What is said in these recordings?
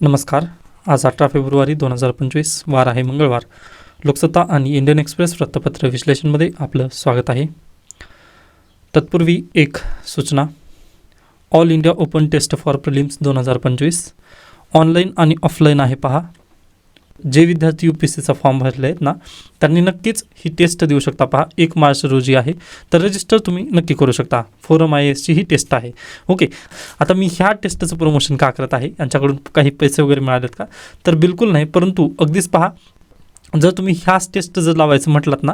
नमस्कार. आज अठरा फेब्रुवारी दोन हजार पंचवीस वार आहे मंगळवार. लोकसत्ता आणि इंडियन एक्सप्रेस वृत्तपत्र विश्लेषणमध्ये आपलं स्वागत आहे. तत्पूर्वी एक सूचना. All India open test for prelims दोन हजार पंचवीस. ऑनलाईन आणि ऑफलाईन आहे पहा. जे विद्यार्थी यू पी सीचा फॉर्म भरले आहेत ना त्यांनी नक्कीच ही टेस्ट देऊ शकता. पहा एक मार्च रोजी आहे. तर रजिस्टर तुम्ही नक्की करू शकता. फोरम आय एसची ही टेस्ट आहे. ओके आता मी ह्या टेस्टचं प्रमोशन का करत आहे? यांच्याकडून काही पैसे वगैरे मिळालेत का? तर बिलकुल नाही. परंतु अगदीच पहा जर तुम्ही ह्याच टेस्ट जर लावायचं म्हटलात ना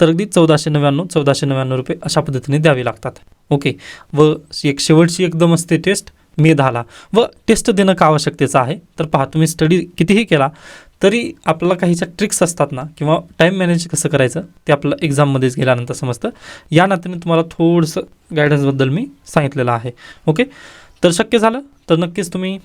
तर अगदी चौदाशे नव्याण्णव चौदाशे नव्याण्णव रुपये अशा पद्धतीने द्यावे लागतात. ओके व एक शेवटची एकदम असते टेस्ट मे दहाला. व टेस्ट देणं का आवश्यकतेचं आहे? तर पहा तुम्ही स्टडी कितीही केला तरी आपल्याला काहीच्या ट्रिक्स असतात ना किंवा टाईम मॅनेज कसं करायचं ते आपलं एक्झाममध्येच गेल्यानंतर समजतं. या नात्याने तुम्हाला थोडंसं गायडन्सबद्दल मी सांगितलेलं आहे. ओके तर शक्य झालं तर नक्कीच तुम्ही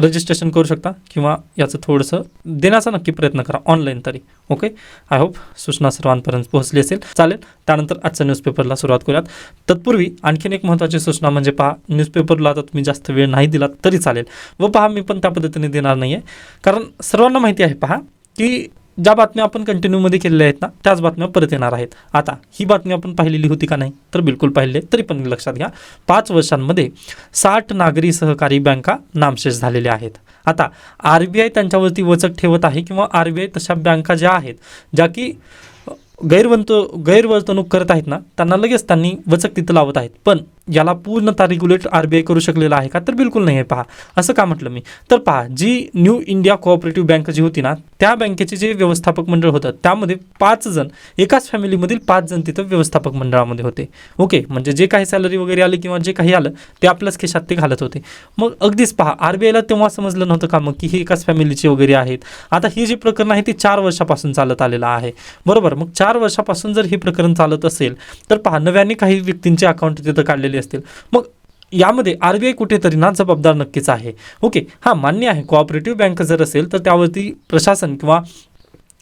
रजिस्ट्रेशन करू शकता किंवा याचं थोडंसं देण्याचा नक्की प्रयत्न करा ऑनलाईन तरी. ओके आय होप सूचना सर्वांपर्यंत पोहोचली असेल. चालेल. त्यानंतर आजच्या न्यूजपेपरला सुरुवात करूयात. तत्पूर्वी आणखीन एक महत्त्वाची सूचना म्हणजे पहा न्यूजपेपरला आता तुम्ही जास्त वेळ नाही दिलात तरी चालेल. व पहा मी पण त्या पद्धतीने देणार नाही आहे कारण सर्वांना माहिती आहे पहा की ज्या बातम्या आपण कंटिन्यूमध्ये केलेल्या आहेत ना त्याच बातम्या परत येणार आहेत. आता ही बातमी आपण पाहिलेली होती का नाही? तर बिलकुल पाहिली तरी पण लक्षात घ्या पाच वर्षांमध्ये साठ नागरी सहकारी बँका नामशेष झालेल्या आहेत. आता आर बी आय त्यांच्यावरती वचक ठेवत आहे किंवा आर बी आय तशा बँका ज्या आहेत ज्या की गैरवंत गैरवर्तणूक करत आहेत ना त्यांना लगेच त्यांनी वचक तिथं लावत आहेत. पण याला पूर्णतः रेग्युलेट आर बी आय करू शकलेला आहे का? तर बिलकुल नाही आहे पहा. असं का म्हटलं मी? तर पहा जी न्यू इंडिया कोऑपरेटिव्ह बँक जी होती ना त्या बँकेचे जे व्यवस्थापक मंडळ होतं त्यामध्ये पाच जण एकाच फॅमिलीमधील पाच जण तिथं व्यवस्थापक मंडळामध्ये होते. ओके म्हणजे जे काही सॅलरी वगैरे आली किंवा जे काही आलं ते आपल्याच खिशात ते घालत होते. मग अगदीच पहा आर बी आयला तेव्हा समजलं नव्हतं का मग की हे एकाच फॅमिलीचे वगैरे आहेत? आता हे जे प्रकरण आहे ते चार वर्षापासून चालत आलेलं आहे. बरोबर मग चार चार वर्षापासून जर हे प्रकरण चालत असेल तर पहा नव्याने काही व्यक्तींचे अकाउंट तिथं काढलेले असतील. मग यामध्ये आर बी आय कुठेतरी ना जबाबदार नक्कीच आहे. ओके हां मान्य आहे कोऑपरेटिव्ह बँक जर असेल तर त्यावरती प्रशासन किंवा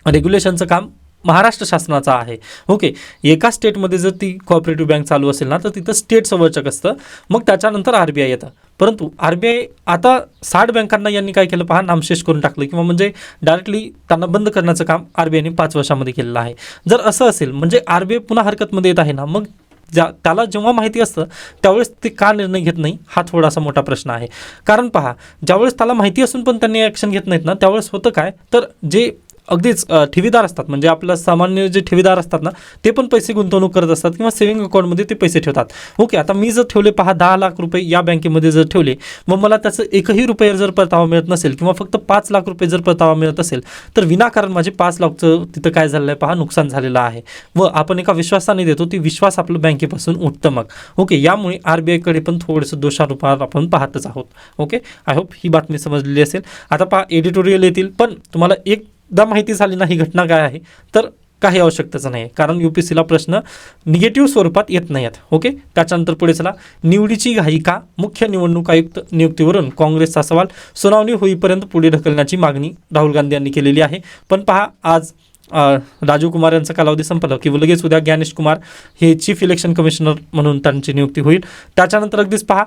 रेग्युलेशनचं काम महाराष्ट्र शासनाचा आहे. ओके एका स्टेटमध्ये जर ती कोऑपरेटिव्ह बँक चालू असेल ना तर तिथं स्टेट संरक्षक असतं. मग त्याच्यानंतर आर बी आय येतं. परंतु आर बी आय आता साठ बँकांना यांनी काय केलं पहा नामशेष करून टाकलं. किंवा म्हणजे डायरेक्टली त्यांना बंद करण्याचं काम आर बी आयने पाच वर्षामध्ये केलेलं आहे. जर असं असेल म्हणजे आर बी आय पुन्हा हरकतमध्ये येत आहे ना मग ज्या त्याला जेव्हा माहिती असतं त्यावेळेस ते का निर्णय घेत नाही हा थोडासा मोठा प्रश्न आहे. कारण पहा ज्यावेळेस त्याला माहिती असून पण त्यांनी ॲक्शन घेत नाहीत ना त्यावेळेस होतं काय? तर जे अगदीच ठेवीदार असतात. म्हणजे आपलं सामान्य जे ठेवीदार असतात ना ते पण पैसे गुंतवणूक करत असतात किंवा सेव्हिंग अकाउंटमध्ये ते पैसे ठेवतात. ओके आता मी जर ठेवले पहा दहा लाख रुपये या बँकेमध्ये जर ठेवले मग मला त्याचं एकही रुपये जर परतावा मिळत नसेल किंवा फक्त पाच लाख रुपये जर परतावा मिळत असेल तर विनाकारण माझे पाच लाखचं तिथं काय झालेलं आहे पहा नुकसान झालेलं आहे. व आपण एका विश्वासाने देतो ती विश्वास आपलं बँकेपासून उठतं मग ओके यामुळे आर बी आयकडे पण थोडंसं दोषारोपार आपण पाहतच आहोत. ओके आय होप ही बातमी समजलेली असेल. आता पहा एडिटोरियल येतील पण तुम्हाला एक एकदा माहिती झाली ना ही घटना काय आहे तर काही आवश्यकताचं नाही आहे कारण यू पी सीला प्रश्न निगेटिव्ह स्वरूपात येत नाही आहेत ओके त्याच्यानंतर पुढे चला. निवडीची घाई का मुख्य निवडणूक आयुक्त नियुक्तीवरून काँग्रेसचा सवाल सुनावणी होईपर्यंत पुढे ढकलण्याची मागणी राहुल गांधी यांनी केलेली आहे. पण पहा आज राजीव कुमार यांचा कालावधी संपला की लगेच उद्या ज्ञानेश कुमार हे चीफ इलेक्शन कमिशनर म्हणून त्यांची नियुक्ती होईल. त्याच्यानंतर अगदीच पहा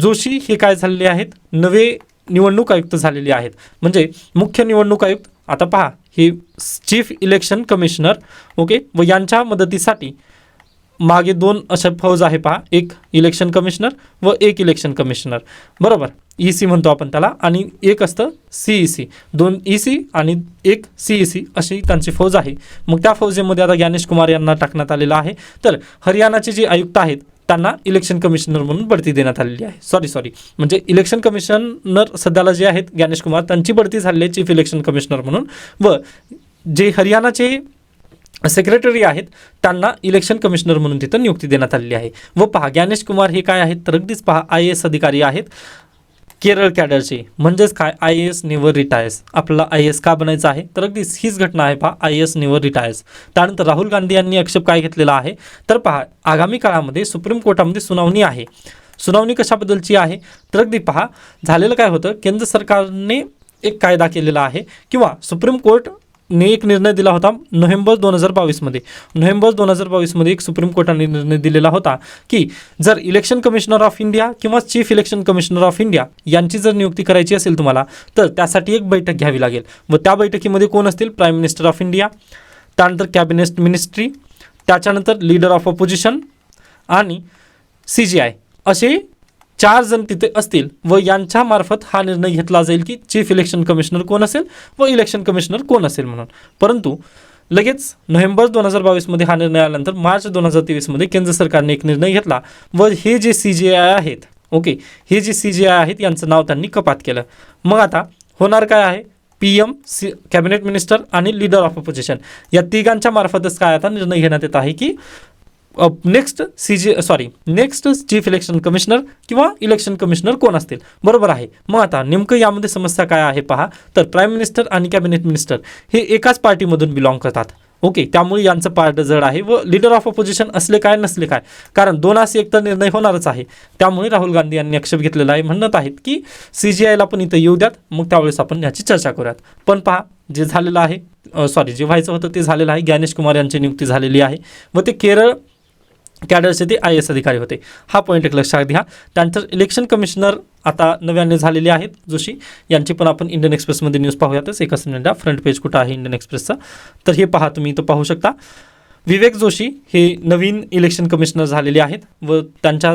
जोशी हे काय झालेले आहेत? नवे निवडणूक आयुक्त झालेले आहेत. म्हणजे मुख्य निवडणूक आयुक्त आता पहा हे चीफ इलेक्शन कमिशनर ओके व यांच्या मदतीसाठी मागे दोन अशा फौज आहे पहा एक इलेक्शन कमिशनर व एक इलेक्शन कमिशनर बरोबर? ई सी म्हणतो आपण त्याला आणि एक असतं सी ई सी दोन ई सी आणि एक सी ई सी अशी त्यांची फौज आहे. मग त्या फौजेमध्ये आता ज्ञानेश कुमार यांना टाकण्यात आलेलं आहे. तर हरियाणाचे जे आयुक्त आहेत त्यांना इलेक्शन कमिशनर म्हणून बढती देण्यात आलेली आहे. सॉरी सॉरी म्हणजे इलेक्शन कमिशनर सध्याला जे आहेत ज्ञानेश कुमार त्यांची बढती झालेली आहे चीफ इलेक्शन कमिशनर म्हणून. व जे हरियाणाचे सेक्रेटरी आहेत त्यांना इलेक्शन कमिशनर म्हणून तिथं नियुक्ती देण्यात आलेली आहे. व पहा ज्ञानेश कुमार हे काय आहेत तर अगदीच पहा आय एस अधिकारी आहेत. केरळ कॅडरचे म्हणजेच काय? आय एस निवर रिटायर्स. आपल्याला आय एस का बनायचं आहे? तर अगदीच हीच घटना आहे पहा आय एस निवर रिटायर्स. त्यानंतर राहुल गांधी यांनी आक्षेप काय घेतलेला आहे? तर पहा आगामी काळामध्ये सुप्रीम कोर्टामध्ये सुनावणी आहे. सुनावणी कशाबद्दलची आहे? तर अगदी पहा झालेलं काय होतं? केंद्र सरकारने एक कायदा केलेला आहे. किंवा सुप्रीम कोर्ट ने एक निर्णय दिला होता नोव्हेंबर दोन हजार बावीसमध्ये नोव्हेंबर दोन हजार बावीसमध्ये एक सुप्रीम कोर्टाने निर्णय दिलेला होता की जर इलेक्शन कमिशनर ऑफ इंडिया किंवा chief election commissioner of India यांची जर नियुक्ती करायची असेल तुम्हाला तर त्यासाठी एक बैठक घ्यावी लागेल. व त्या बैठकीमध्ये कोण असतील? प्राईम मिनिस्टर ऑफ इंडिया त्यानंतर कॅबिनेट मिनिस्ट्री त्याच्यानंतर लीडर ऑफ अपोजिशन आणि सी जी आय असे चार जण तिथे असतील व यांच्या मार्फत हा निर्णय घेतला जाईल की चीफ इलेक्शन कमिशनर कोण असेल व इलेक्शन कमिशनर कोण असेल म्हणून. परंतु लगेच नोव्हेंबर दोन हजार बावीसमध्ये हा निर्णय आल्यानंतर मार्च दोन हजार तेवीसमध्ये केंद्र सरकारने एक निर्णय घेतला व हे जे सी जी आय आहेत ओके हे जे सी जी आय आहेत यांचं नाव त्यांनी कपात केलं. मग आता होणार काय आहे? P M C cabinet minister आणि लीडर ऑफ अपोजिशन या तिघांच्या मार्फतच काय आता निर्णय घेण्यात येत आहे की next C G sorry next chief election commissioner किंवा इलेक्शन कमिशनर कोण असतील? बरोबर आहे. मग आता नेमकं यामध्ये समस्या काय आहे पहा. तर प्राईम मिनिस्टर आणि कॅबिनेट मिनिस्टर हे एकाच पार्टीमधून बिलॉंग करतात. ओके त्यामुळे यांचं पार्ट जड आहे व लीडर ऑफ अपोजिशन असले काय नसले काय. कारण दोनाशी एक तर निर्णय होणारच आहे. त्यामुळे राहुल गांधी यांनी आक्षेप घेतलेला आहे. म्हणत आहेत की सी जी आयला पण इथं येऊ द्यात. मग त्यावेळेस आपण याची चर्चा करूयात. पण पहा जे झालेलं आहे सॉरी जे व्हायचं होतं ते झालेलं आहे. ज्ञानेश कुमार यांची नियुक्ती झालेली आहे. व ते केरळ कॅडरचे ते आय एस अधिकारी होते. हा पॉईंट एक लक्षात घ्या. त्यानंतर इलेक्शन कमिशनर आता नव्याने झालेले आहेत. जोशी यांची पण आपण इंडियन एक्सप्रेसमध्ये न्यूज पाहूयातच. एकच मिनिटा फ्रंट पेज कुठं आहे इंडियन एक्सप्रेसचा तर हे पहा तुम्ही इथं पाहू शकता. विवेक जोशी हे नवीन इलेक्शन कमिशनर झालेले आहेत व त्यांच्या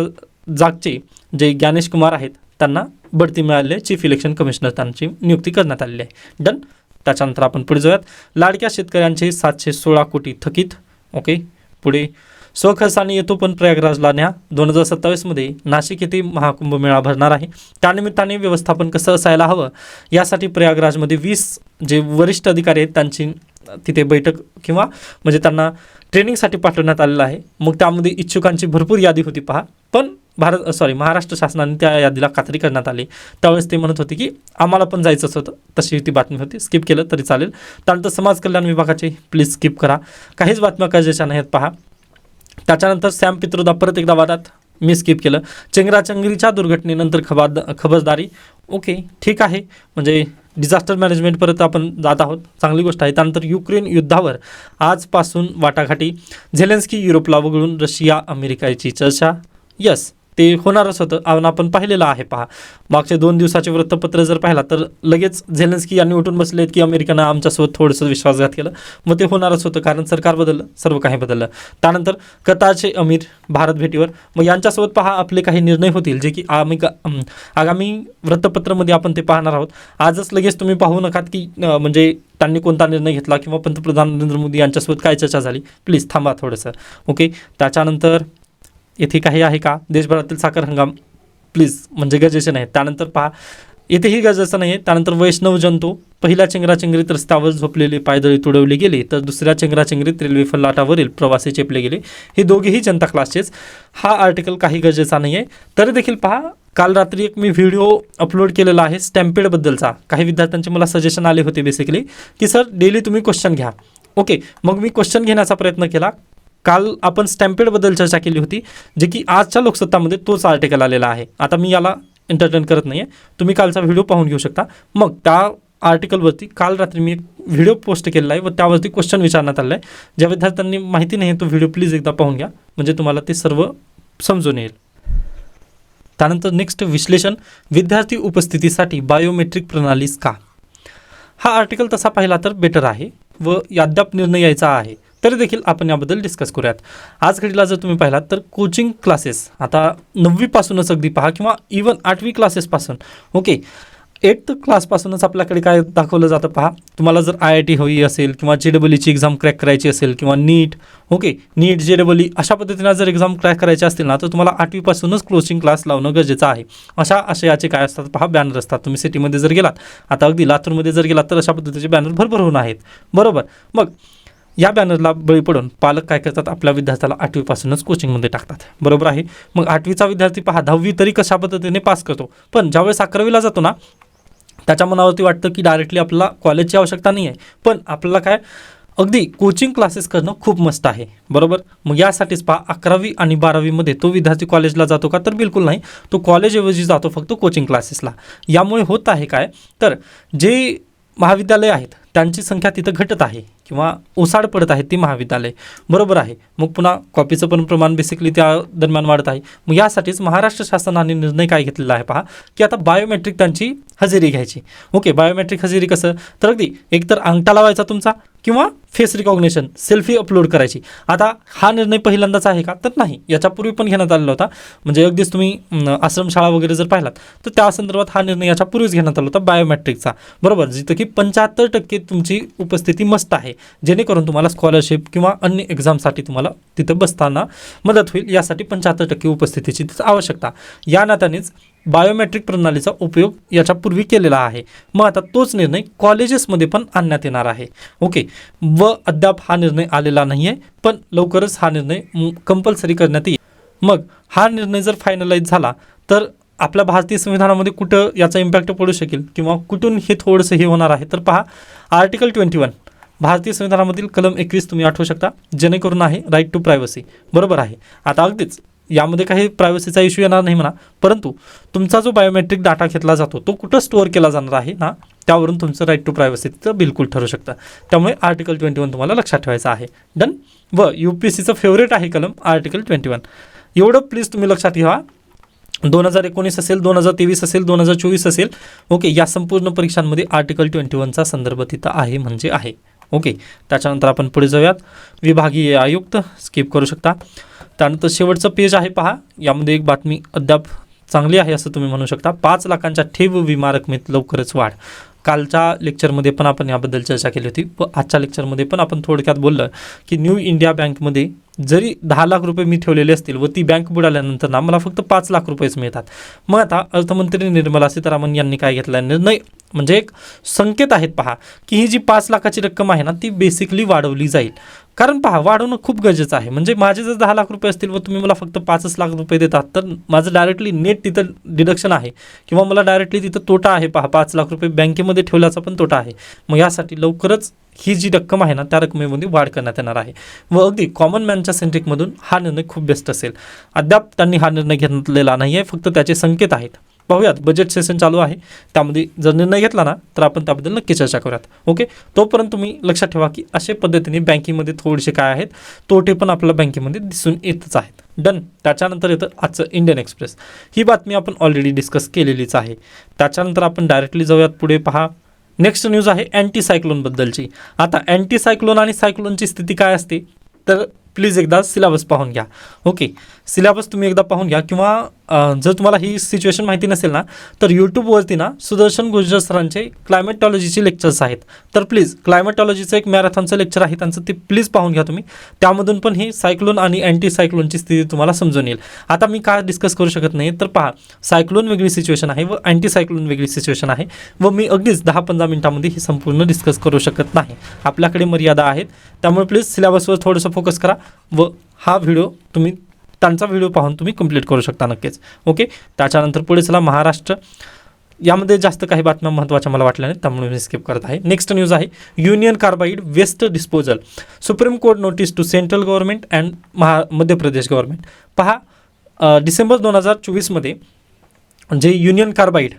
जागचे जे ज्ञानेश कुमार आहेत त्यांना बढती मिळाली आहे. चीफ इलेक्शन कमिशनर त्यांची नियुक्ती करण्यात आलेली आहे. डन त्याच्यानंतर आपण पुढे जाऊयात. लाडक्या शेतकऱ्यांचे सातशे सोळा कोटी थकीत. ओके पुढे स्वखर्चाने येतो पण प्रयागराजला न्या दोन हजार सत्तावीसमध्ये नाशिक येथे महाकुंभ मेळा भरणार आहे. त्यानिमित्ताने व्यवस्थापन कसं असायला हवं यासाठी प्रयागराजमध्ये वीस जे वरिष्ठ अधिकारी आहेत त्यांची तिथे बैठक किंवा म्हणजे त्यांना ट्रेनिंगसाठी पाठवण्यात आलेलं आहे. मग त्यामध्ये इच्छुकांची भरपूर यादी होती पहा. पण भारत सॉरी महाराष्ट्र शासनाने त्या यादीला खात्री करण्यात आली. त्यावेळेस ते म्हणत होते की आम्हाला पण जायचंच होतं. तशी ती बातमी होती. स्किप केलं तरी चालेल. त्यानंतर समाज कल्याण विभागाचे प्लीज स्किप करा. काहीच बातम्या गरजेच्या नाहीत पहा. त्याच्यानंतर सॅम पित्रोदा परत एकदा वादात मी स्किप केलं. चेंगराचंगरीच्या दुर्घटनेनंतर खबाद खबरदारी ओके ठीक आहे. म्हणजे डिझास्टर मॅनेजमेंट परत आपण जात आहोत. चांगली गोष्ट आहे. त्यानंतर युक्रेन युद्धावर आजपासून वाटाघाटी. झेलेन्स्की युरोपला वगळून रशिया अमेरिकेची चर्चा. यस ते होणारच होतं. आणि आपण पाहिलेलं आहे पहा. मागचे दोन दिवसाचे वृत्तपत्र जर पाहिला तर लगेच झेलेन्स्की यांनी उठून बसलेत की अमेरिकेनं आमच्यासोबत थोडंसं विश्वासघात केलं मग ते होणारच होतं कारण सरकार बदललं सर्व काही बदललं. त्यानंतर कतारचे अमीर भारत भेटीवर. मग यांच्यासोबत पहा आपले काही निर्णय होतील जे की आम्ही आगामी वृत्तपत्रामध्ये आपण ते पाहणार आहोत. आजच लगेच तुम्ही पाहू नकात की म्हणजे त्यांनी कोणता निर्णय घेतला किंवा पंतप्रधान नरेंद्र मोदी यांच्यासोबत काय चर्चा झाली. प्लीज थांबा थोडंसं. ओके? त्याच्यानंतर येथे काही आहे का? देशभरातील साखर हंगाम प्लीज म्हणजे गरजेचे नाही त्यानंतर पहा येथेही गरजेचं नाही आहे त्यानंतर वैष्णव जंतू पहिल्या चेंगराचेंगरीत रस्त्यावर झोपलेले पायदळी तुडवली गेली तर दुसऱ्या चेंगराचेंगरीत रेल्वे फलाटावरील प्रवासी चेपले गेले. हे दोघेही जनता क्लासचेच हा आर्टिकल काही गरजेचा नाही आहे तरी देखील पहा काल रात्री एक मी व्हिडिओ अपलोड केलेला आहे स्टॅम्पेडबद्दलचा काही विद्यार्थ्यांचे मला सजेशन आले होते बेसिकली की सर डेली तुम्ही क्वेश्चन घ्या. ओके मग मी क्वेश्चन घेण्याचा प्रयत्न केला. काल आपण स्टॅम्पेडबद्दल चर्चा केली होती जे की आजच्या लोकसत्तामध्ये तोच आर्टिकल आलेला आहे. आता मी याला एंटरटेन करत नाही आहे तुम्ही कालचा व्हिडिओ पाहून घेऊ शकता. मग त्या आर्टिकलवरती काल रात्री मी एक व्हिडिओ पोस्ट केलेला आहे व त्यावरती क्वेश्चन विचारण्यात आलं आहे. ज्या विद्यार्थ्यांनी माहिती नाही तो व्हिडिओ प्लीज एकदा पाहून घ्या. म्हणजे तुम्हाला ते सर्व समजून येईल. त्यानंतर नेक्स्ट विश्लेषण. विद्यार्थी उपस्थितीसाठी बायोमेट्रिक प्रणालीस का? हा आर्टिकल तसा पाहिला तर बेटर आहे व अद्याप निर्णय यायचा आहे. तरी देखील आपण याबद्दल डिस्कस करूयात. आज घडीला जर तुम्ही पाहिलात तर कोचिंग क्लासेस आता नववीपासूनच अगदी पहा किंवा इवन आठवी क्लासेसपासून ओके एट्थ क्लासपासूनच आपल्याकडे काय दाखवलं जातं पहा. तुम्हाला जर आय आय टी हवी असेल किंवा जे डबल ईची एक्झाम क्रॅक करायची असेल किंवा नीट ओके नीट जे डबल ई अशा पद्धतीनं जर एक्झाम क्रॅक करायची असतील ना तर तुम्हाला आठवीपासूनच क्लोचिंग क्लास लावणं गरजेचं आहे. अशा आशयाचे काय असतात पहा बॅनर असतात. तुम्ही सिटीमध्ये जर गेलात आता अगदी लातूरमध्ये जर गेलात तर अशा पद्धतीचे बॅनर भरभर होऊन आहेत. बरोबर? मग या बॅनरला बळी पडून पालक काय करतात? आपल्या विद्यार्थ्याला आठवीपासूनच कोचिंगमध्ये टाकतात. बरोबर आहे? मग आठवीचा विद्यार्थी पहा दहावी तरी कशा पद्धतीने पास करतो? पण ज्यावेळेस अकरावीला जातो ना त्याच्या मनावरती वाटतं की डायरेक्टली आपल्याला कॉलेजची आवश्यकता नाही आहे पण आपल्याला काय? अगदी कोचिंग क्लासेस करणं खूप मस्त आहे. बरोबर? मग यासाठीच पहा अकरावी आणि बारावीमध्ये तो विद्यार्थी कॉलेजला जातो का? तर बिलकुल नाही. तो कॉलेजऐवजी जातो फक्त कोचिंग क्लासेसला यामुळे होत आहे काय? तर जे महाविद्यालय आहेत त्यांची संख्या तिथं घटत आहे. किंवा ओसाड पडत आहे ती महाविद्यालय. बरोबर आहे. मग पुन्हा कॉपीचं पण प्रमाण बेसिकली त्या दरम्यान वाढत आहे. मग यासाठीच महाराष्ट्र शासनाने निर्णय काय घेतलेला आहे पहा. की आता बायोमेट्रिक त्यांची हजेरी घ्यायची. ओके बायोमेट्रिक हजेरी कसं? तर अगदी एकतर अंगठा लावायचा तुमचा किंवा फेस रिकॉग्निशन सेल्फी अपलोड करायची. आता हा निर्णय पहिल्यांदाच आहे का? तर नाही. याच्यापूर्वी पण घेण्यात आलेला होता. म्हणजे अगदीच तुम्ही आश्रमशाळा वगैरे जर पाहिलात तर त्या संदर्भात हा निर्णय याच्यापूर्वीच घेण्यात आला होता बायोमॅट्रिकचा बरोबर? जिथं की पंच्याहत्तर टक्के तुमची उपस्थिती मस्त आहे. जेणेकरून तुम्हाला स्कॉलरशिप किंवा अन्य एक्झामसाठी तुम्हाला तिथं बसताना मदत होईल. यासाठी पंच्याहत्तर टक्के उपस्थितीची तिथं आवश्यकता. या नात्यानेच बायोमेट्रिक प्रणालीचा उपयोग याच्यापूर्वी केलेला आहे. मग आता तोच निर्णय कॉलेजेसमध्ये पण आणण्यात येणार आहे. ओके. व अद्याप हा निर्णय आलेला नाही आहे पण लवकरच हा निर्णय कंपल्सरी करण्यात येईल. मग हा निर्णय जर फायनलाइज झाला तर आपल्या भारतीय संविधानामध्ये कुठं याचा इम्पॅक्ट पडू शकेल? किंवा कुठून हे थोडंसं हे होणार आहे? तर पहा आर्टिकल ट्वेंटी वन भारतीय संविधानामधील कलम एकवीस तुम्ही आठवू शकता. जेणेकरून आहे राईट टू प्रायव्हसी बरोबर आहे. आता अगदीच यामध्ये काही प्रायव्हसीचा इश्यू येणार नाही म्हणा. परंतु तुमचा जो बायोमेट्रिक डाटा घेतला जातो तो कुठं स्टोअर केला जाणार आहे ना त्यावरून तुमचं राईट टू प्रायव्हसी तिथं बिलकुल ठरू शकतं. त्यामुळे आर्टिकल ट्वेंटी वन तुम्हाला लक्षात ठेवायचं आहे. डन व यू पी सीचं फेवरेट आहे कलम आर्टिकल ट्वेंटी वन एवढं प्लीज तुम्ही लक्षात ठेवा दोन हजार एकोणीस असेल दोन हजार तेवीस असेल दोन हजार चोवीस असेल ओके या संपूर्ण परीक्षांमध्ये आर्टिकल ट्वेंटी वनचा संदर्भ तिथं आहे म्हणजे आहे. ओके त्याच्यानंतर आपण पुढे जाऊयात. विभागीय आयुक्त स्किप करू शकता. त्यानंतर शेवटचं पेज आहे पहा. यामध्ये एक बातमी अद्याप चांगली आहे असं तुम्ही म्हणू शकता. पाच लाखांच्या ठेव विमा रकमेत लवकरच वाढ. कालच्या लेक्चरमध्ये पण आपण याबद्दल चर्चा केली होती. व आजच्या लेक्चरमध्ये पण आपण थोडक्यात बोललं की न्यू इंडिया बँकमध्ये जरी दहा लाख रुपये मी ठेवलेले असतील व ती बँक बुडाल्यानंतर ना मला फक्त पाच लाख रुपयेच मिळतात. मग आता अर्थमंत्री निर्मला सीतारामन यांनी काय घेतला निर्णय? म्हणजे एक संकेत आहेत पहा की ही जी पाच लाखाची रक्कम आहे ना ती बेसिकली वाढवली जाईल. कारण पहा वाढवणं खूप गरजेचं आहे. म्हणजे माझे जर दहा लाख रुपये असतील व तुम्ही मला फक्त पाचच लाख रुपये देतात तर माझं डायरेक्टली नेट तिथं डिडक्शन आहे. किंवा मला डायरेक्टली तिथं तोटा आहे पहा पाच लाख रुपये बँकेमध्ये ठेवल्याचा पण तोटा आहे. मग यासाठी लवकरच ही जी रक्कम आहे ना त्या रकमेमध्ये वाढ करण्यात येणार आहे. व अगदी कॉमन मॅनच्या सेंट्रिकमधून हा निर्णय खूप बेस्ट असेल. अद्याप त्यांनी हा निर्णय घेतलेला नाही आहे फक्त त्याचे संकेत आहेत. पाहूयात बजेट सेशन चालू आहे. त्यामध्ये जर निर्णय घेतला ना तर आपण त्याबद्दल नक्की चर्चा करूयात. ओके तोपर्यंत तुम्ही लक्षात ठेवा की अशा पद्धतीने बँकिंगमध्ये थोडेसे काय आहेत तोटे पण आपल्या बँकेमध्ये दिसून येतच आहेत. डन त्याच्यानंतर येतं आजचं इंडियन एक्सप्रेस ही बातमी आपण ऑलरेडी डिस्कस केलेलीच आहे. त्याच्यानंतर आपण डायरेक्टली जाऊयात. पुढे पहा. नेक्स्ट न्यूज आहे अँटी सायक्लोनबद्दलची आता अँटी सायक्लोन आणि सायक्लोनची स्थिती काय असते? तर प्लीज एकदा सिलेबस पाहून घ्या. ओके. सिलेबस तुम्ही एकदा पाहून घ्या किंवा जर तुम्हाला ही सिच्युएशन माहिती नसेल ना तर यूट्यूबवरती ना सुदर्शन गुर्जर सरांचे क्लायमेटॉलॉजीचे लेक्चर्स आहेत. तर प्लीज क्लायमेटॉलॉजीचं एक मॅरेथॉनचं लेक्चर आहे त्यांचं ते प्लीज पाहून घ्या तुम्ही. त्यामधून पण ही सायक्लोन आणि अँटी सायक्लोनची स्थिती तुम्हाला समजून येईल. आता मी काय डिस्कस करू शकत नाही तर पहा सायक्लोन वेगळी सिच्युएशन आहे व अँटी सायक्लोन वेगळी सिच्युएशन आहे व मी अगदीच दहा पंधरा मिनिटामध्ये ही संपूर्ण डिस्कस करू शकत नाही. आपल्याकडे मर्यादा आहेत. त्यामुळे प्लीज सिलेबसवर थोडंसं फोकस करा. व हा व्हिडिओ तुम्ही त्यांचा व्हिडिओ पाहून तुम्ही कंप्लीट करू शकता नक्कीच. ओके त्याच्यानंतर पुढे चला महाराष्ट्र. यामध्ये जास्त काही बातम्या महत्त्वाच्या मला वाटल्या नाहीत त्यामुळे मी स्किप करत आहे. नेक्स्ट न्यूज आहे union carbide waste disposal supreme court notice to central government and Maha Madhya Pradesh government पहा डिसेंबर दोन हजार चोवीसमध्ये जे युनियन कार्बाईड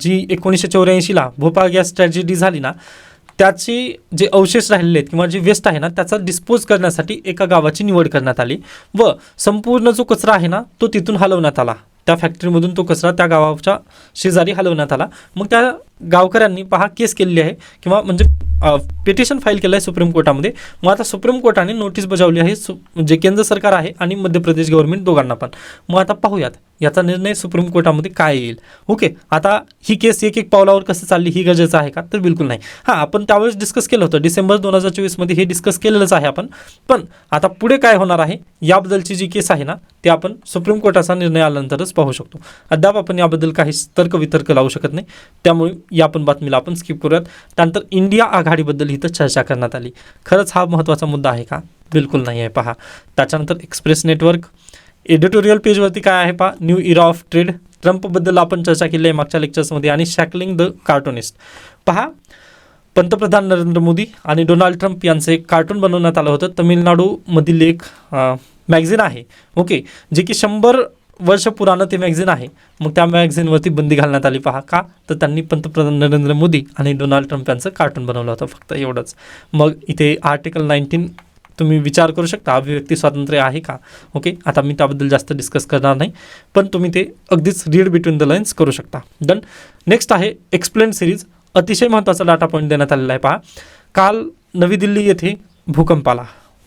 जी एकोणीसशे चौऱ्याऐंशीला भोपाळ गॅस ट्रॅजेडी झाली ना त्याचे जे अवशेष राहिलेले आहेत किंवा जे वेस्ट आहे ना त्याचा डिस्पोज करण्यासाठी एका गावाची निवड करण्यात आली. व संपूर्ण जो कचरा आहे ना तो तिथून हलवण्यात आला. त्या फॅक्टरीमधून तो कचरा त्या गावाच्या शेजारी हलवण्यात आला. मग त्या गावकऱ्यांनी पहा केस केलेली आहे किंवा म्हणजे पिटिशन फाईल केलं आहे सुप्रीम कोर्टामध्ये. मग आता सुप्रीम कोर्टाने नोटीस बजावली आहे सु जे केंद्र सरकार आहे आणि मध्य प्रदेश गव्हर्नमेंट दोघांना पण. मग आता पाहूयात. याचा निर्णय सुप्रीम कोर्टामध्ये काय येईल? ओके आता ही केस एक एक पावलावर कसं चालली ही गरजेचं आहे का? तर बिलकुल नाही. हां आपण त्यावेळेस डिस्कस केलं होतं. डिसेंबर दोन हजार चोवीसमध्ये हे डिस्कस केलेलंच आहे आपण. पण आता पुढे काय होणार आहे? याबद्दलची जी केस आहे ना ते आपण सुप्रीम कोर्टाचा निर्णय आल्यानंतरच पाहू शकतो. अद्याप आपण याबद्दल काही तर्क वितर्क लावू शकत नाही. त्यामुळे या पण बातमीला आपण स्किप करूयात. त्यानंतर इंडिया आघाडीबद्दल इथं चर्चा करण्यात आली. खरंच हा महत्त्वाचा मुद्दा आहे का? बिलकुल नाही आहे पहा. त्याच्यानंतर एक्सप्रेस नेटवर्क एडिटोरियल पेजवरती काय आहे पहा? न्यू इरा ऑफ ट्रेड ट्रम्पबद्दल आपण चर्चा केली आहे मागच्या लेक्चर्समध्ये आणि शॅकलिंग द कार्टुनिस्ट पहा पंतप्रधान नरेंद्र मोदी आणि डोनाल्ड ट्रम्प यांचं एक कार्टून बनवण्यात आलं होतं. तमिळनाडूमधील एक मॅगझिन आहे. ओके जे की शंभर वर्ष पुराणं ते मॅगझिन आहे. मग त्या मॅगझिनवरती बंदी घालण्यात आली. पहा का? तर त्यांनी पंतप्रधान नरेंद्र मोदी आणि डोनाल्ड ट्रम्प यांचं कार्टून बनवलं होतं. फक्त एवढंच. मग इथे आर्टिकल नाईन्टीन तुम्ही विचार करू शकता अभिव्यक्ती स्वातंत्र्य आहे का? ओके आता मी त्याबद्दल जास्त डिस्कस करणार नाही पण तुम्ही ते अगदीच रीड बिटवीन द लाईन्स करू शकता. डन नेक्स्ट आहे एक्सप्लेन सिरीज अतिशय महत्त्वाचा डाटा पॉईंट देण्यात आलेला आहे पहा. काल नवी दिल्ली येथे भूकंप आला.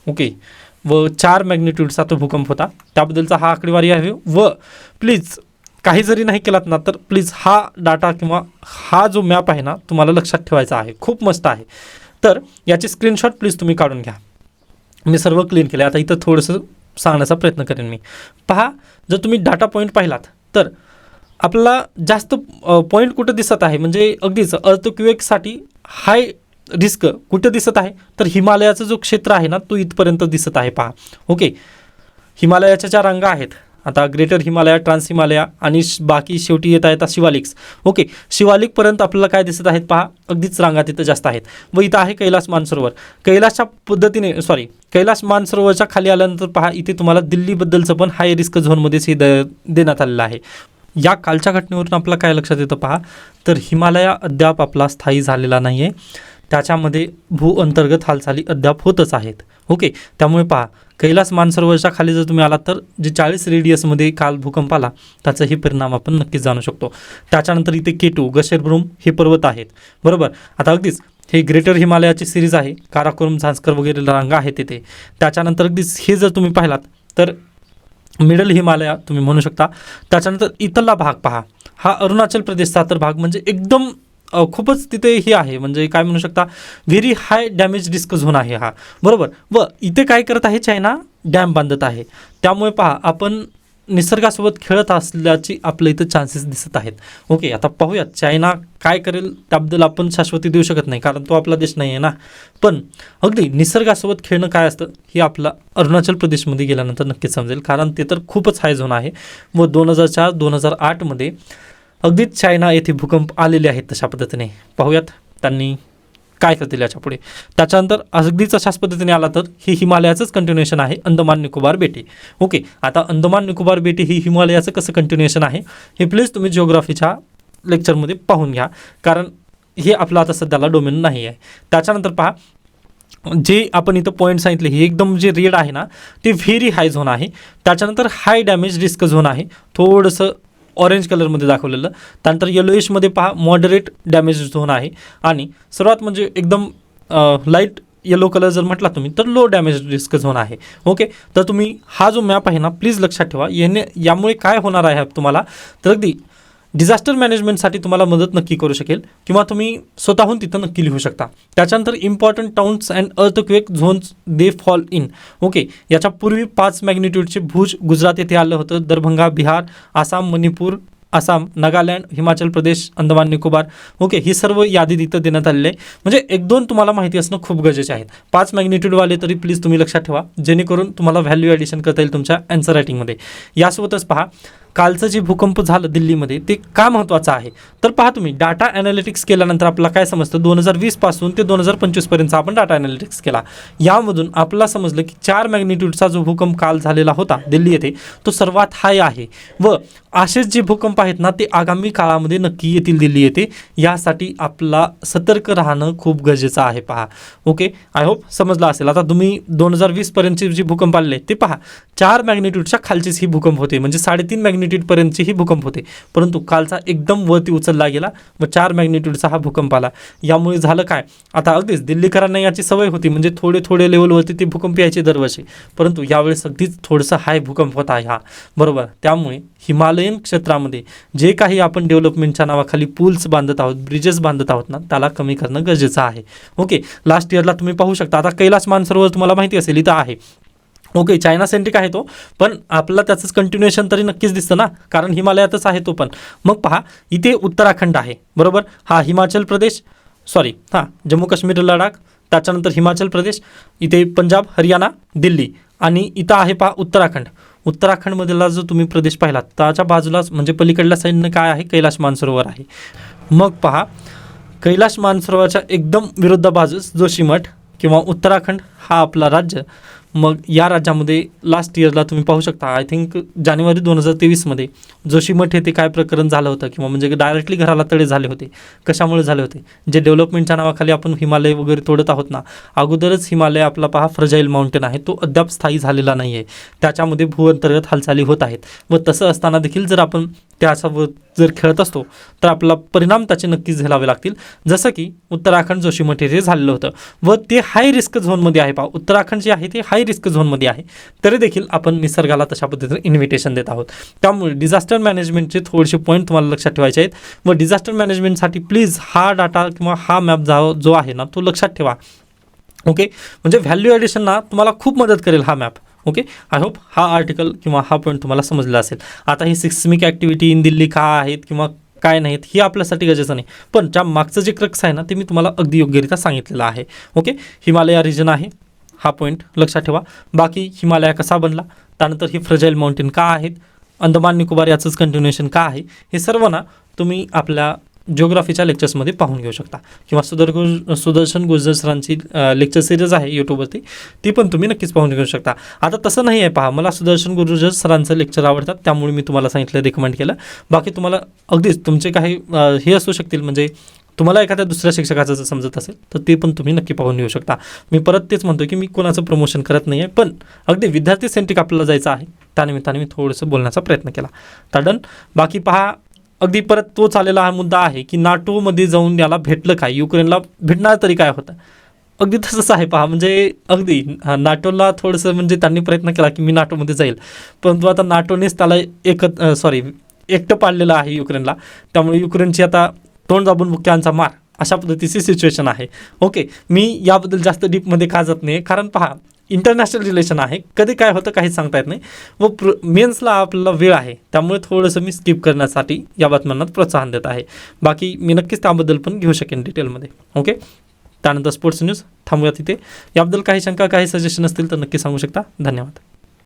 ओके व चार मॅग्निट्यूडचा तो भूकंप होता. त्याबद्दलचा हा आकडेवारी आहे. व प्लीज काही जरी नाही केलात ना तर प्लीज हा डाटा किंवा हा जो मॅप आहे ना तुम्हाला लक्षात ठेवायचा आहे. खूप मस्त आहे. तर याचे स्क्रीनशॉट प्लीज तुम्ही काढून घ्या. मी सर्व क्लीन केले आता इथं थोडंसं सांगण्याचा प्रयत्न करेन मी. पहा जर तुम्ही डाटा पॉईंट पाहिलात तर आपल्याला जास्त पॉईंट कुठं दिसत आहे? म्हणजे अगदीच अर्थक्वेकसाठी हाय रिस्क कुठं दिसत आहे? तर हिमालयाचं जो क्षेत्र आहे ना तो इथपर्यंत दिसत आहे पहा. ओके हिमालयाच्या ज्या रांगा आहेत आता ग्रेटर हिमालया ट्रान्स हिमालया आणि श- बाकी शेवटी येत आहेत शिवालिक्स. ओके शिवालिकपर्यंत आपल्याला काय दिसत आहेत पहा अगदीच रांगा तिथं जास्त आहेत. व इथं आहे कैलास मानसरोवर. कैलासच्या पद्धतीने सॉरी कैलास मानसरोवरच्या खाली आल्यानंतर पहा इथे तुम्हाला दिल्लीबद्दलचं पण हाय रिस्क झोनमध्येच हे द देण्यात आलेलं आहे. या कालच्या घटनेवरून आपल्याला काय लक्षात येतं पहा तर हिमालया अद्याप आपला स्थायी झालेला नाही आहे त्याच्यामध्ये भू अंतर्गत हालचाली अद्याप होतच आहेत. ओके त्यामुळे पहा कैलास मानसरोवरच्या खाली जर तुम्ही आलात तर जे चाळीस रेडियसमध्ये काल भूकंप आला त्याचाही परिणाम आपण नक्कीच जाणू शकतो. त्याच्यानंतर इथे केटू गशेरब्रूम हे पर्वत आहेत. बरोबर? आता अगदीच हे ग्रेटर हिमालयाची सिरीज आहे काराकोरम झांस्कर वगैरे रांगा आहेत तिथे. त्याच्यानंतर अगदीच हे जर तुम्ही पाहिलात तर मिडल हिमालया तुम्ही म्हणू शकता. त्याच्यानंतर इथला भाग पहा. हा अरुणाचल प्रदेशचा तर भाग म्हणजे एकदम खूपच तिथे हे आहे. म्हणजे काय म्हणू शकता very high damage risk zone आहे हा. बरोबर? व इथे काय करत आहे चायना डॅम बांधत आहे. त्यामुळे पहा आपण निसर्गासोबत खेळत असल्याची आपल्या इथं चान्सेस दिसत आहेत. ओके आता पाहूयात चायना काय करेल त्याबद्दल आपण शाश्वती देऊ शकत नाही कारण तो आपला देश नाही आहे ना. पण अगदी निसर्गासोबत खेळणं काय असतं हे आपला अरुणाचल प्रदेशमध्ये गेल्यानंतर नक्कीच समजेल कारण ते तर खूपच हाय झोन आहे. व दोन हजार चार दोन हजार आठमध्ये अगदीच चायना येथे भूकंप आलेले आहेत तशा पद्धतीने. पाहूयात त्यांनी काय करतील याच्यापुढे त्याच्यानंतर अगदीच अशाच पद्धतीने आला तर ही हिमालयाचंच कंटिन्युएशन आहे अंदमान निकोबार बेटे. ओके आता अंदमान निकोबार बेटे ही हिमालयाचं कसं कंटिन्युएशन आहे हे प्लीज तुम्ही जिओग्राफीच्या लेक्चरमध्ये पाहून घ्या. कारण हे आपलं आता सध्याला डोमेन नाही आहे. त्याच्यानंतर पहा जे आपण इथं पॉईंट सांगितले हे एकदम जे रेड आहे ना ते व्हेरी हाय झोन आहे. त्याच्यानंतर हाय डॅमेज रिस्क झोन आहे. थोडंसं ऑरेंज कलरमध्ये दाखवलेलं. त्यानंतर येलोईशमध्ये पहा मॉडरेट डॅमेज झोन आहे. आणि सर्वात म्हणजे एकदम लाइट येलो कलर जर म्हटला तुम्ही तर लो डॅमेज रिस्क झोन आहे. ओके तर तुम्ही हा जो मॅप आहे ना प्लीज लक्षात ठेवा. याने यामुळे काय होणार आहे तुम्हाला? तर अगदी डिझास्टर मॅनेजमेंटसाठी तुम्हाला मदत नक्की करू शकेल किंवा तुम्ही स्वतःहून तिथं नक्की लिहू शकता. त्याच्यानंतर important towns and earthquake zones they fall in okay याच्या पूर्वी पाच मॅग्निट्यूडचे भुज गुजरात येथे आलं होतं. दरभंगा बिहार आसाम मणिपूर आसाम नागालँड हिमाचल प्रदेश अंदमान निकोबार. ओके ही सर्व यादी तिथं देण्यात आलेली आहे. म्हणजे एक दोन तुम्हाला माहिती असणं खूप गरजेचे आहेत. पाच मॅग्निट्यूडवाले तरी प्लीज तुम्ही लक्षात ठेवा. जेणेकरून तुम्हाला व्हॅल्यू ॲडिशन करता येईल तुमच्या अँसर रायटिंगमध्ये यासोबतच पहा कालचं जे भूकंप झालं दिल्लीमध्ये ते का महत्त्वाचं आहे? तर पहा तुम्ही डाटा ॲनालिटिक्स केल्यानंतर आपल्याला काय समजतं? दोन हजार वीसपासून ते दोन हजार पंचवीसपर्यंतचा आपण डाटा ॲनालिटिक्स केला. यामधून आपल्याला समजलं की चार मॅग्निट्यूडचा जो भूकंप काल झालेला होता दिल्ली येथे तो सर्वात हाय आहे. व असेच जे भूकंप आहेत ना ते आगामी काळामध्ये नक्की येतील दिल्ली येथे. यासाठी आपला सतर्क राहणं खूप गरजेचं आहे पहा. ओके? आय होप समजलं असेल. आता तुम्ही दोन हजार वीसपर्यंतचे जे भूकंप आलेले ते पहा. चार मॅग्निट्यूडच्या खालचेच ही भूकंप होते. म्हणजे साडेतीन मॅग्निट्यूडपर्यंतचे ही भूकंप होते. परंतु कालचा एकदम वरती उचलला गेला व चार मॅग्निट्यूडचा हा भूकंप आला. यामुळे झालं काय? आता अगदीच दिल्लीकरांना याची सवय होती म्हणजे थोडे थोडे लेवलवरती ते भूकंप यायचे दरवर्षी. परंतु यावेळेस अगदीच थोडंसं हाय भूकंप होता आहे हा. बरोबर. त्यामुळे हिमालयन क्षेत्रामध्ये जे काही आपण डेव्हलपमेंटच्या नावाखाली पूल्स बांधत आहोत ब्रिजेस बांधत आहोत ना त्याला कमी करणं गरजेचं आहे. ओके. लास्ट इयरला तुम्ही पाहू शकता. आता कैलास मानसरोवर तुम्हाला माहिती असेल इथं आहे. ओके चायना सेंट्रिक आहे तो पण आपला त्याचंच कंटिन्युएशन तरी नक्कीच दिसतं ना कारण हिमालयातच आहे तो पण. मग पहा इथे उत्तराखंड आहे बरोबर? हा हिमाचल प्रदेश सॉरी हां जम्मू काश्मीर लडाख त्याच्यानंतर हिमाचल प्रदेश इथे पंजाब हरियाणा दिल्ली आणि इथं आहे पहा उत्तराखंड. उत्तराखंडमधला जो तुम्ही प्रदेश पाहिलात त्याच्या बाजूलाच म्हणजे पलीकडल्या साईडनं काय आहे? कैलाश मानसरोवर आहे. मग पहा कैलाश मानसरोवरच्या एकदम विरुद्ध बाजूस जोशीमठ किंवा उत्तराखंड हा आपला राज्य. मग या राज्यामध्ये लास्ट इयरला तुम्ही पाहू शकता आय थिंक जानेवारी दोन हजार तेवीसमध्ये जोशीमठ येथे काय प्रकरण झालं होतं किंवा म्हणजे डायरेक्टली घराला तडे झाले होते कशामुळे झाले होते? जे डेव्हलपमेंटच्या नावाखाली आपण हिमालय वगैरे तोडत आहोत ना अगोदरच हिमालय आपला पहा फ्रजाईल माउंटेन आहे तो अद्याप स्थायी झालेला नाही आहे त्याच्यामध्ये भूअंतर्गत हालचाली होत आहेत. व तसं असताना देखील जर आपण त्यासोबत जर खेळत असतो तर आपला परिणाम त्याचे नक्कीच झेलावे लागतील. जसं की उत्तराखंड जोशीमठ येथे झालेलं होतं. व ते हाय रिस्क झोनमध्ये आहे पा उत्तराखंड जे आहे ते हाय रिस्क झोनमध्ये आहे. तरी देखील आपण निसर्गाला तशा पद्धतीने इन्व्हिटेशन देत आहोत. त्यामुळे डिझास्टर मॅनेजमेंटचे थोडेसे पॉईंट तुम्हाला लक्षात ठेवायचे आहेत. व डिझास्टर मॅनेजमेंटसाठी प्लीज हा डाटा किंवा हा मॅप जा जो आहे ना तो लक्षात ठेवा. ओके म्हणजे व्हॅल्यू ॲडिशनना तुम्हाला खूप मदत करेल हा मॅप ओके आय होप हा आर्टिकल किंवा हा पॉईंट तुम्हाला समजला असेल. आता ही सिस्मिक ॲक्टिव्हिटी इन दिल्ली का आहेत किंवा काय नाहीत हे आपल्यासाठी गरजेचं नाही. पण ज्या मागचं जे क्रक्स आहे ना ते मी तुम्हाला अगदी योग्यरित्या सांगितलेलं आहे. ओके हिमालया रिजन आहे. हा पॉईंट लक्षात ठेवा. बाकी हिमालया कसा बनला? त्यानंतर ही फ्रजाईल माउंटेन का आहेत? अंदमान निकोबार याचंच कंटिन्युएशन का आहे? हे सर्व ना तुम्ही आपल्या जिओग्राफीच्या लेक्चर्समध्ये पाहून घेऊ शकता. किंवा सुदर गुज सुदर्शन गुर्जर सरांची लेक्चर सिरीज आहे यूट्यूबवरती ती पण तुम्ही नक्कीच पाहून घेऊ शकता. आता तसं नाही आहे पहा मला सुदर्शन गुरुजर सरांचं लेक्चर आवडतात त्यामुळे मी तुम्हाला सांगितलं रिकमेंड केलं. बाकी तुम्हाला अगदीच तुमचे काही हे असू शकतील म्हणजे तुम्हाला एखाद्या दुसऱ्या शिक्षकाचं जर समजत असेल तर ते पण तुम्ही नक्की पाहून घेऊ शकता. मी परत तेच म्हणतो की मी कोणाचं प्रमोशन करत नाही आहे पण अगदी विद्यार्थी सेंट्रिक आपल्याला जायचं आहे त्यानिमित्ताने मी थोडंसं बोलण्याचा प्रयत्न केला. तर डन बाकी पहा अगदी परत तोच आलेला हा मुद्दा आहे की नाटोमध्ये जाऊन याला भेटलं काय? युक्रेनला भेटणार तरी काय होतं? अगदी तसंच आहे पहा म्हणजे अगदी नाटोला थोडंसं म्हणजे त्यांनी प्रयत्न केला की मी नाटोमध्ये जाईल. परंतु आता नाटोनेच त्याला एकत सॉरी एकटं पाडलेलं आहे युक्रेनला. त्यामुळे युक्रेनची आता तोंड दाबून मुख्यांचा मार. अशा पद्धतीची सिच्युएशन आहे. ओके मी याबद्दल जास्त डीपमध्ये का जात नाही कारण पहा इंटरनॅशनल रिलेशन आहे. कधी काय होतं काहीच सांगता येत नाही. व प्र मेन्सला आपल्याला वेळ आहे. त्यामुळे थोडंसं मी स्किप करण्यासाठी या बातम्यांना प्रोत्साहन देत आहे. बाकी मी नक्कीच त्याबद्दल पण घेऊ शकेन डिटेलमध्ये ओके त्यानंतर स्पोर्ट्स न्यूज थांबूया तिथे याबद्दल काही शंका काही सजेशन असतील तर नक्की सांगू शकता. धन्यवाद.